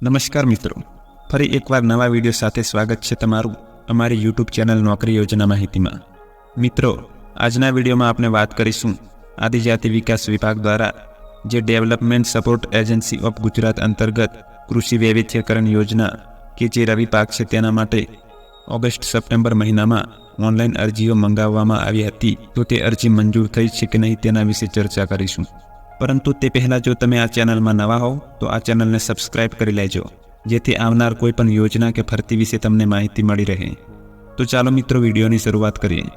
નમસ્કાર મિત્રો. ફરી એકવાર નવા વીડિયો સાથે સ્વાગત છે તમારું અમારી યુટ્યુબ ચેનલ નોકરી યોજના માહિતીમાં. મિત્રો, આજના વિડીયોમાં આપણે વાત કરીશું આદિજાતિ વિકાસ વિભાગ દ્વારા જે development support agency of Gujarat અંતર્ગત કૃષિ વૈવિધ્યકરણ યોજના કે જે રવિ પાક છે તેના માટે ઓગસ્ટ સપ્ટેમ્બર મહિનામાં ઓનલાઈન અરજીઓ મંગાવવામાં આવી હતી, તો તે અરજી મંજૂર થઈ છે કે નહીં તેના વિશે ચર્ચા કરીશું. પરંતુ તે પહેલાં જો તમે આ ચેનલમાં નવા હોવ, તો આ ચેનલને સબસ્ક્રાઇબ કરી લેજો, જેથી આવનાર કોઈપણ યોજના કે ભરતી વિશે તમને માહિતી મળી રહે. તો ચાલો મિત્રો વિડીયોની શરૂઆત કરીએ.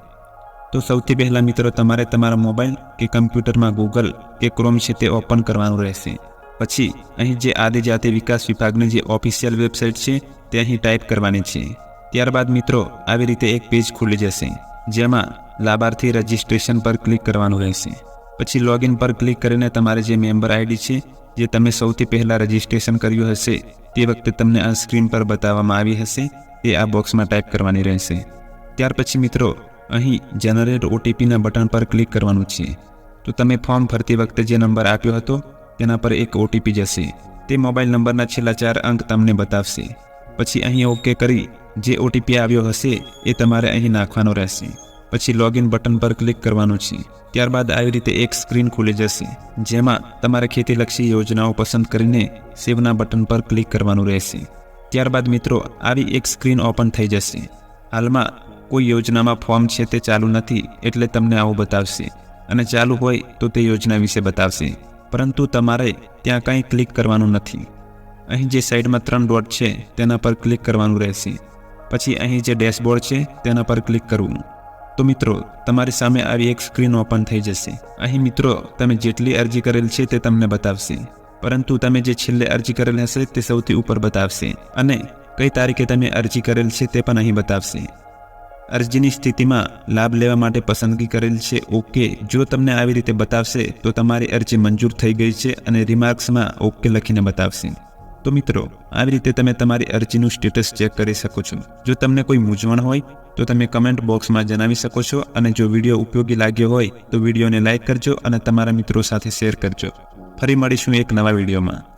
તો સૌથી પહેલાં મિત્રો, તમારે તમારા મોબાઈલ કે કમ્પ્યુટરમાં ગૂગલ કે ક્રોમ છે તે ઓપન કરવાનું રહેશે. પછી, અહીં જે આદિજાતિ વિકાસ વિભાગની જે ઓફિશિયલ વેબસાઇટ છે, તે અહીં ટાઈપ કરવાની છે. ત્યારબાદ મિત્રો, આવી રીતે એક પેજ ખુલી જશે, જેમાં લાભાર્થી રજિસ્ટ્રેશન પર ક્લિક કરવાનું રહેશે. પછી લોગિન પર ક્લિક કરીને તમારે જે મેમ્બર આઈડી છે, જે તમે સૌથી પહેલાં રજિસ્ટ્રેશન કર્યું હશે, તે વખતે તમને આ સ્ક્રીન પર બતાવવામાં આવી હશે, તે આ બોક્સમાં ટાઈપ કરવાની રહેશે. ત્યાર પછી મિત્રો, અહીં જનરેટ ઓટીપીના બટન પર ક્લિક કરવાનું છે. તો તમે ફોર્મ ભરતી વખતે જે નંબર આપ્યો હતો, તેના પર એક ઓટીપી જશે. તે મોબાઈલ નંબરના છેલ્લા ચાર અંક તમને બતાવશે. પછી અહીં ઓકે કરી, જે ઓટીપી આવ્યો હશે, એ તમારે અહીં નાખવાનો રહેશે. પછી લોગિન બટન પર ક્લિક કરવાનું છે. ત્યારબાદ આવી રીતે એક સ્ક્રીન ખુલી જશે, જેમાં તમારે ખેતીલક્ષી યોજનાઓ પસંદ કરીને સેવના બટન પર ક્લિક કરવાનું રહેશે. ત્યારબાદ મિત્રો, આવી એક સ્ક્રીન ઓપન થઈ જશે. હાલમાં કોઈ યોજનામાં ફોર્મ છે તે ચાલુ નથી એટલે તમને આવું બતાવશે. અને ચાલુ હોય તો તે યોજના વિશે બતાવશે. પરંતુ તમારે ત્યાં કંઈ ક્લિક કરવાનું નથી. અહીં જે સાઈડમાં ત્રણ ડોટ છે તેના પર ક્લિક કરવાનું રહેશે. પછી અહીં જે ડેશબોર્ડ છે તેના પર ક્લિક કરવું. તો મિત્રો, તમારી સામે આવી એક સ્ક્રીન ઓપન થઈ જશે. અહીં મિત્રો, તમે જેટલી અરજી કરેલ છે તે તમને બતાવશે. પરંતુ તમે જે છેલ્લે અરજી કરેલ હશે તે સૌથી ઉપર બતાવશે. અને કઈ તારીખે તમે અરજી કરેલ છે તે પણ અહીં બતાવશે. અરજીની સ્થિતિમાં લાભ લેવા માટે પસંદગી કરેલ છે ઓકે જો તમને આવી રીતે બતાવશે, તો તમારી અરજી મંજૂર થઈ ગઈ છે અને રિમાર્ક્સમાં ઓકે લખીને બતાવશે. તો મિત્રો આવી રીતે તમે તમારી અરજીનું સ્ટેટસ ચેક કરી શકો છો. જો તમને કોઈ મૂંઝવણ હોય, તો તમે કમેન્ટ બોક્સમાં જણાવી શકો છો અને જો વીડિયો ઉપયોગી લાગ્યો હોય, તો વિડીયોને લાઇક કરજો અને તમારા મિત્રો સાથે શેર કરજો. ફરી મળીશું એક નવા વિડીયોમાં.